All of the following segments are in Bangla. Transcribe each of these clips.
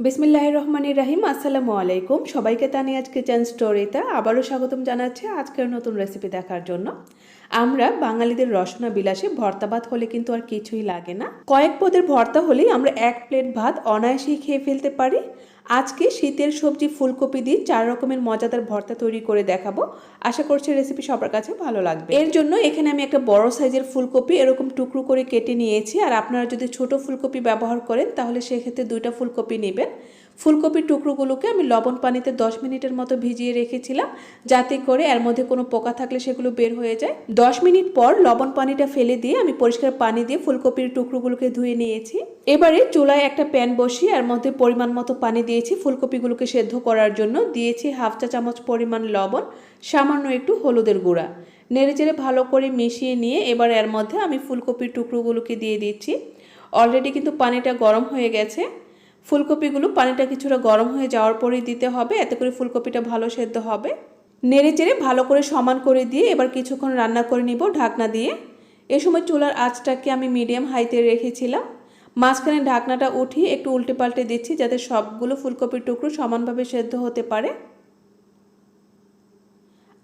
বিসমিল্লাহ রহমানির রাহিম, আসসালামু আলাইকুম। সবাইকে তানিয়াজ কিচেন স্টোরিতে আবারও স্বাগতম জানাচ্ছি আজকের নতুন রেসিপি দেখার জন্য। আমরা বাঙালিদের রসনা বিলাসে ভর্তা ভাত হলে কিন্তু আর কিছুই লাগে না। কয়েক পদের ভর্তা হলেই আমরা এক প্লেট ভাত অনায়াসেই খেয়ে ফেলতে পারি। আজকে শীতের সবজি ফুলকপি দিয়ে চার রকমের মজাদার ভর্তা তৈরি করে দেখাবো। আশা করছি রেসিপি সবার কাছে ভালো লাগবে। এর জন্য এখানে আমি একটা বড় সাইজের ফুলকপি এরকম টুকরো করে কেটে নিয়েছি। আর আপনারা যদি ছোট ফুলকপি ব্যবহার করেন তাহলে সেক্ষেত্রে দুইটা ফুলকপি নেবেন। ফুলকপির টুকরোগুলোকে আমি লবণ পানিতে দশ মিনিটের মতো ভিজিয়ে রেখেছিলাম, যাতে করে এর মধ্যে কোনো পোকা থাকলে সেগুলো বের হয়ে যায়। দশ মিনিট পর লবণ পানিটা ফেলে দিয়ে আমি পরিষ্কার পানি দিয়ে ফুলকপির টুকরোগুলোকে ধুয়ে নিয়েছি। এবারে চুলায় একটা প্যান বসিয়ে এর মধ্যে পরিমাণ মতো পানি দিয়েছি ফুলকপিগুলোকে সেদ্ধ করার জন্য। দিয়েছি হাফ চা চামচ পরিমাণ লবণ, সামান্য একটু হলুদের গুঁড়া। নেড়েচেড়ে ভালো করে মিশিয়ে নিয়ে এবার এর মধ্যে আমি ফুলকপির টুকরোগুলোকে দিয়ে দিচ্ছি। অলরেডি কিন্তু পানিটা গরম হয়ে গেছে। ফুলকপিগুলো পানিটা কিছুটা গরম হয়ে যাওয়ার পরেই দিতে হবে। এতে করে ফুলকপিটা ভালো সেদ্ধ হবে। নেড়ে চেড়ে ভালো করে সমান করে দিয়ে এবার কিছুক্ষণ রান্না করে নিব ঢাকনা দিয়ে। এ সময় চুলার আঁচটাকে আমি মিডিয়াম হাইতে রেখেছিলাম। মাঝখানে ঢাকনাটা উঠিয়ে একটু উল্টে পাল্টে দিচ্ছি যাতে সবগুলো ফুলকপির টুকরো সমানভাবে সেদ্ধ হতে পারে।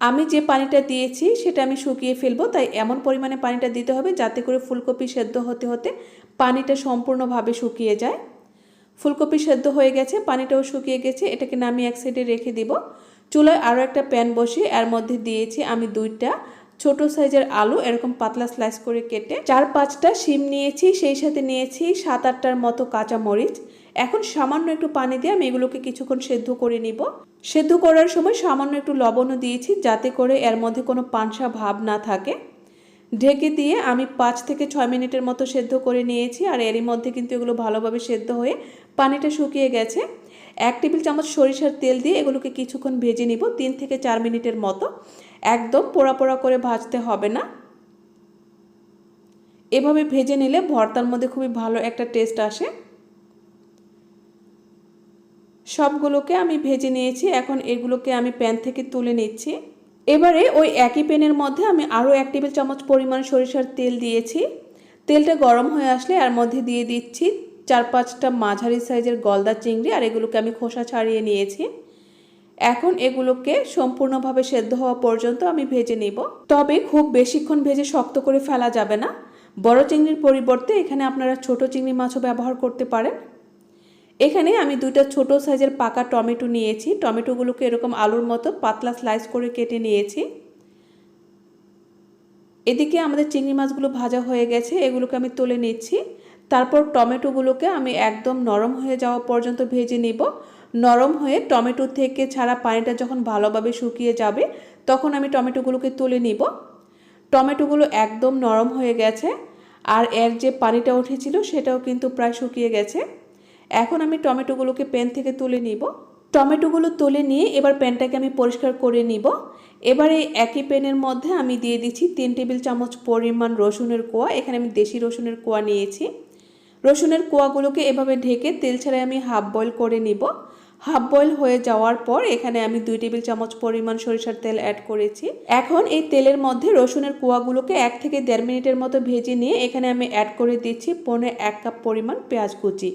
আমি যে পানিটা দিয়েছি সেটা আমি শুকিয়ে ফেলব, তাই এমন পরিমাণে পানিটা দিতে হবে যাতে করে ফুলকপি সেদ্ধ হতে হতে পানিটা সম্পূর্ণভাবে শুকিয়ে যায়। ফুলকপি সেদ্ধ হয়ে গেছে, পানিটাও শুকিয়ে গেছে, এটাকে নামিয়ে এক সাইডে রেখে দিব। চুলায় আরও একটা প্যান বসিয়ে এর মধ্যে দিয়েছি আমি দুইটা ছোট সাইজের আলু, এরকম পাতলা স্লাইস করে কেটে। চার পাঁচটা শিম নিয়েছি, সেই সাথে নিয়েছি সাত আটটার মতো কাঁচা মরিচ এখন সামান্য একটু পানি দিয়ে আমি এগুলোকে কিছুক্ষণ সেদ্ধ করে নিব। সেদ্ধ করার সময় সামান্য একটু লবণও দিয়েছি যাতে করে এর মধ্যে কোনো পানসা ভাব না থাকে। ঢেকে দিয়ে আমি পাঁচ থেকে ছয় মিনিটের মতো সেদ্ধ করে নিয়েছি আর এরই মধ্যে কিন্তু এগুলো ভালোভাবে সেদ্ধ হয়ে পানিটা শুকিয়ে গেছে। এক টেবিল চামচ সরিষার তেল দিয়ে এগুলোকে কিছুক্ষণ ভেজে নিব, তিন থেকে চার মিনিটের মতো। একদম পোড়া পোড়া করে ভাজতে হবে না। এভাবে ভেজে নিলে ভর্তার মধ্যে খুবই ভালো একটা টেস্ট আসে। সবগুলোকে আমি ভেজে নিয়েছি, এখন এগুলোকে আমি প্যান থেকে তুলে নিচ্ছি। এবারে ওই একই প্যানের মধ্যে আমি আরও এক টেবিল চামচ পরিমাণ সরিষার তেল দিয়েছি। তেলটা গরম হয়ে আসলে এর মধ্যে দিয়ে দিচ্ছি চার পাঁচটা মাঝারি সাইজের গলদা চিংড়ি আর এগুলোকে আমি খোসা ছাড়িয়ে নিয়েছি। এখন এগুলোকে সম্পূর্ণভাবে সেদ্ধ হওয়া পর্যন্ত আমি ভেজে নিব। তবে খুব বেশিক্ষণ ভেজে শক্ত করে ফেলা যাবে না। বড় চিংড়ির পরিবর্তে এখানে আপনারা ছোট চিংড়ি মাছও ব্যবহার করতে পারেন। এখানে আমি দুইটা ছোট সাইজের পাকা টমেটো নিয়েছি। টমেটোগুলোকে এরকম আলুর মতো পাতলা স্লাইস করে কেটে নিয়েছি। এদিকে আমাদের চিংড়ি মাছগুলো ভাজা হয়ে গেছে, এগুলোকে আমি তুলে নিচ্ছি। তারপর টমেটোগুলোকে আমি একদম নরম হয়ে যাওয়া পর্যন্ত ভেজে নিব। নরম হয়ে টমেটো থেকে ছাড়া পানিটা যখন ভালোভাবে শুকিয়ে যাবে, তখন আমি টমেটোগুলোকে তুলে নিব। টমেটোগুলো একদম নরম হয়ে গেছে, আর এর যে পানিটা উঠেছিল সেটাও কিন্তু প্রায় শুকিয়ে গেছে। এখন আমি টমেটোগুলোকে প্যান থেকে তুলে নিব। টমেটোগুলো তুলে নিয়ে এবার প্যানটাকে আমি পরিষ্কার করে নিব। এবার এই একই প্যানের মধ্যে আমি দিয়ে দিচ্ছি তিন টেবিল চামচ পরিমাণ রসুনের কোয়া। এখানে আমি দেশি রসুনের কোয়া নিয়েছি। রসুনের কোয়াগুলোকে এভাবে ঢেকে তেল ছাড়াই আমি হাফ বয়েল করে নিব। হাফ বয়েল হয়ে যাওয়ার পর এখানে আমি দুই টেবিল চামচ পরিমাণ সরিষার তেল অ্যাড করেছি। এখন এই তেলের মধ্যে রসুনের কোয়াগুলোকে এক থেকে দেড় মিনিটের মতো ভেজে নিয়ে এখানে আমি অ্যাড করে দিচ্ছি পনে এক কাপ পরিমাণ পেঁয়াজ কুচি।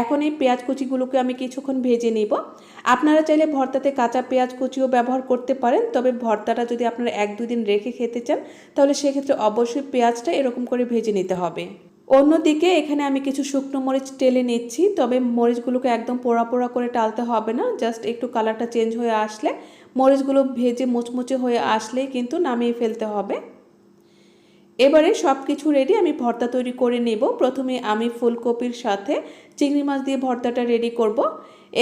এখন এই পেঁয়াজ কুচিগুলোকে আমি কিছুক্ষণ ভেজে নেব। আপনারা চাইলে ভর্তাতে কাঁচা পেঁয়াজ কুচিও ব্যবহার করতে পারেন, তবে ভর্তাটা যদি আপনারা এক দুদিন রেখে খেতে চান, তাহলে সেক্ষেত্রে অবশ্যই পেঁয়াজটা এরকম করে ভেজে নিতে হবে। অন্যদিকে এখানে আমি কিছু শুকনো মরিচ টেলে নিচ্ছি, তবে মরিচগুলোকে একদম পোড়া পোড়া করে টালতে হবে না, জাস্ট একটু কালারটা চেঞ্জ হয়ে আসলে মরিচগুলো ভেজে মুচমুচে হয়ে আসলেই কিন্তু নামিয়ে ফেলতে হবে। এবারে সব কিছু রেডি আমি ভর্তা তৈরি করে নেব। প্রথমে আমি ফুলকপির সাথে চিংড়ি মাছ দিয়ে ভর্তাটা রেডি করব।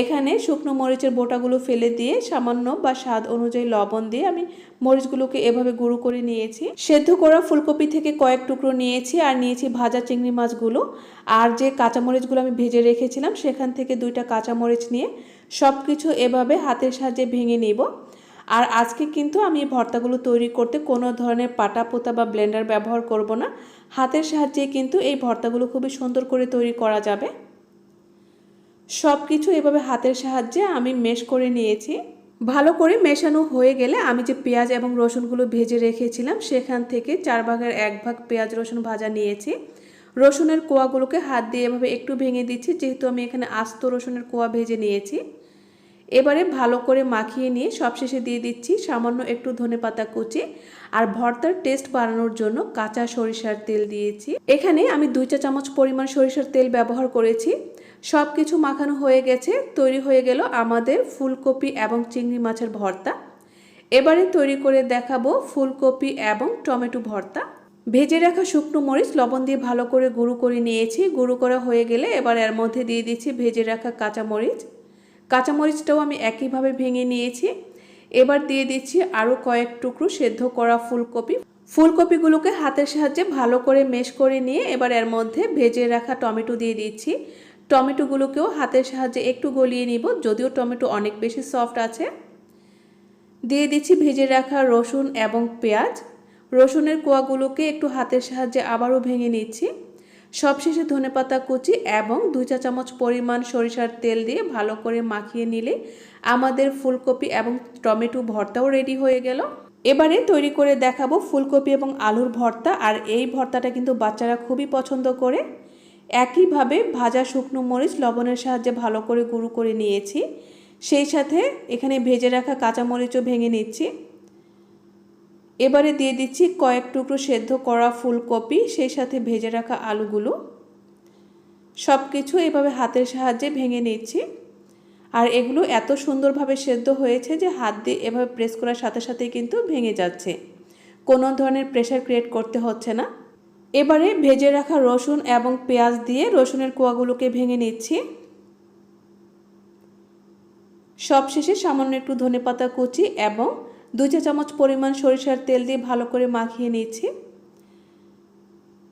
এখানে শুকনো মরিচের বোটাগুলো ফেলে দিয়ে সামান্য বা স্বাদ অনুযায়ী লবণ দিয়ে আমি মরিচগুলোকে এভাবে গুঁড়ো করে নিয়েছি। সেদ্ধ করা ফুলকপি থেকে কয়েক টুকরো নিয়েছি আর নিয়েছি ভাজা চিংড়ি মাছগুলো। আর যে কাঁচামরিচগুলো আমি ভেজে রেখেছিলাম, সেখান থেকে দুইটা কাঁচামরিচ নিয়ে সব কিছু এভাবে হাতের সাহায্যে ভেঙে নেব। আর আজকে কিন্তু আমি এই ভর্তাগুলো তৈরি করতে কোনো ধরনের পাটা পোতা বা ব্লেন্ডার ব্যবহার করব না। হাতের সাহায্যে কিন্তু এই ভর্তাগুলো খুবই সুন্দর করে তৈরি করা যাবে। সব কিছু এভাবে হাতের সাহায্যে আমি মেশ করে নিয়েছি। ভালো করে মেশানো হয়ে গেলে আমি যে পেঁয়াজ এবং রসুনগুলো ভেজে রেখেছিলাম, সেখান থেকে চার ভাগের এক ভাগ পেঁয়াজ, রসুন ভাজা নিয়েছি। রসুনের কোয়াগুলোকে হাত দিয়ে এভাবে একটু ভেঙে দিচ্ছি, যেহেতু আমি এখানে আস্ত রসুনের কোয়া ভেজে নিয়েছি। এবারে ভালো করে মাখিয়ে নিয়ে সবশেষে দিয়ে দিচ্ছি সামান্য একটু ধনেপাতা কুচি আর ভর্তার টেস্ট বাড়ানোর জন্য কাঁচা সরিষার তেল দিয়েছি। এখানে আমি দুই চা চামচ পরিমাণ সরিষার তেল ব্যবহার করেছি। সব কিছু মাখানো হয়ে গেছে, তৈরি হয়ে গেল আমাদের ফুলকপি এবং চিংড়ি মাছের ভর্তা। এবারে তৈরি করে দেখাবো ফুলকপি এবং টমেটো ভর্তা। ভেজে রাখা শুকনো মরিচ লবণ দিয়ে ভালো করে গুঁড়ো করে নিয়েছি। গুঁড়ো করা হয়ে গেলে এবার এর মধ্যে দিয়ে দিচ্ছি ভেজে রাখা কাঁচা মরিচ। কাঁচামরিচটাও আমি একইভাবে ভেঙে নিয়েছি। এবার দিয়ে দিচ্ছি আরও কয়েক টুকরো সেদ্ধ করা ফুলকপি। ফুলকপিগুলোকে হাতের সাহায্যে ভালো করে মেশ করে নিয়ে এবার এর মধ্যে ভেজে রাখা টমেটো দিয়ে দিচ্ছি। টমেটোগুলোকেও হাতের সাহায্যে একটু গলিয়ে নিব, যদিও টমেটো অনেক বেশি সফট আছে। দিয়ে দিচ্ছি ভেজে রাখা রসুন এবং পেঁয়াজ। রসুনের কোয়াগুলোকে একটু হাতের সাহায্যে আবারও ভেঙে নিচ্ছি। সবশেষে ধনেপাতা কুচি এবং দুই চা চামচ পরিমাণ সরিষার তেল দিয়ে ভালো করে মাখিয়ে নিলে আমাদের ফুলকপি এবং টমেটো ভর্তাও রেডি হয়ে গেল। এবারে তৈরি করে দেখাবো ফুলকপি এবং আলুর ভর্তা, আর এই ভর্তাটা কিন্তু বাচ্চারা খুবই পছন্দ করে। একইভাবে ভাজা শুকনো মরিচ লবণের সাহায্যে ভালো করে গুঁড়ো করে নিয়েছি। সেই সাথে এখানে ভেজে রাখা কাঁচামরিচও ভেঙে নিচ্ছি। এবারে দিয়ে দিচ্ছি কয়েক টুকরো সেদ্ধ করা ফুলকপি, সেই সাথে ভেজে রাখা আলুগুলো। সব কিছু এভাবে হাতের সাহায্যে ভেঙে নিচ্ছি। আর এগুলো এত সুন্দরভাবে সেদ্ধ হয়েছে যে হাত দিয়ে এভাবে প্রেস করার সাথে সাথেই কিন্তু ভেঙে যাচ্ছে। কোনো ধরনের প্রেশার ক্রিয়েট করতে হচ্ছে না। এবারে ভেজে রাখা রসুন এবং পেঁয়াজ দিয়ে রসুনের কোয়াগুলোকে ভেঙে নিচ্ছি। সবশেষে সামান্য একটু ধনেপাতা কুচি এবং দুই চা চামচ পরিমাণ সরিষার তেল দিয়ে ভালো করে মাখিয়ে নিয়েছি।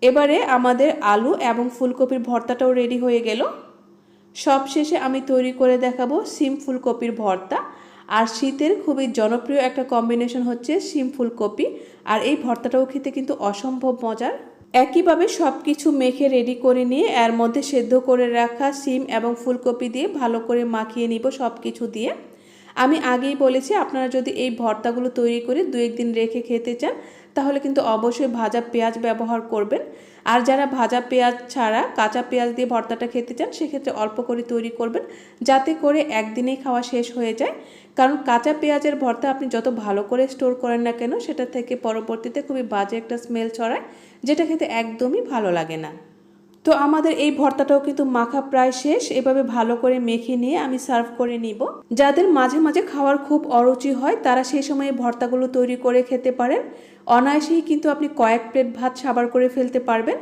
এবারে আমাদের আলু এবং ফুলকপির ভর্তাটাও রেডি হয়ে গেল। সব শেষে আমি তৈরি করে দেখাবো সিম ফুলকপির ভর্তা। আর শীতের খুবই জনপ্রিয় একটা কম্বিনেশন হচ্ছে সিম ফুলকপি। আর এই ভর্তাটাও খেতে কিন্তু অসম্ভব মজার। একইভাবে সব কিছু মেখে রেডি করে নিয়ে এর মধ্যে সেদ্ধ করে রাখা সিম এবং ফুলকপি দিয়ে ভালো করে মাখিয়ে নিব সব কিছু দিয়ে। আমি আগেই বলেছি, আপনারা যদি এই ভর্তাগুলো তৈরি করে দু একদিন রেখে খেতে চান, তাহলে কিন্তু অবশ্যই ভাজা পেঁয়াজ ব্যবহার করবেন। আর যারা ভাজা পেঁয়াজ ছাড়া কাঁচা পেঁয়াজ দিয়ে ভর্তাটা খেতে চান, সেক্ষেত্রে অল্প করে তৈরি করবেন, যাতে করে একদিনেই খাওয়া শেষ হয়ে যায়। কারণ কাঁচা পেঁয়াজের ভর্তা আপনি যত ভালো করে স্টোর করেন না কেন, সেটা থেকে পরবর্তীতে খুবই বাজে একটা স্মেল ছড়ায়, যেটা খেতে একদমই ভালো লাগে না। তো আমাদের এই ভর্তাটাও কিন্তু মাখা প্রায় শেষ। এভাবে ভালো করে মেখে নিয়ে আমি সার্ভ করে নিব। যাদের মাঝে মাঝে খাওয়ার খুব অরুচি হয়, তারা সেই সময় ভর্তাগুলো তৈরি করে খেতে পারেন। অনায়াসেই কিন্তু আপনি কয়েক প্লেট ভাত সাবার করে ফেলতে পারবেন।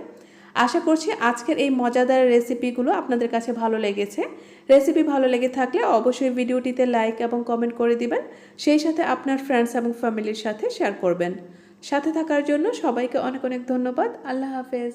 আশা করছি আজকের এই মজাদার রেসিপিগুলো আপনাদের কাছে ভালো লেগেছে। রেসিপি ভালো লেগে থাকলে অবশ্যই ভিডিওটিতে লাইক এবং কমেন্ট করে দিবেন। সেই সাথে আপনার ফ্রেন্ডস এবং ফ্যামিলির সাথে শেয়ার করবেন। সাথে থাকার জন্য সবাইকে অনেক অনেক ধন্যবাদ। আল্লাহ হাফেজ।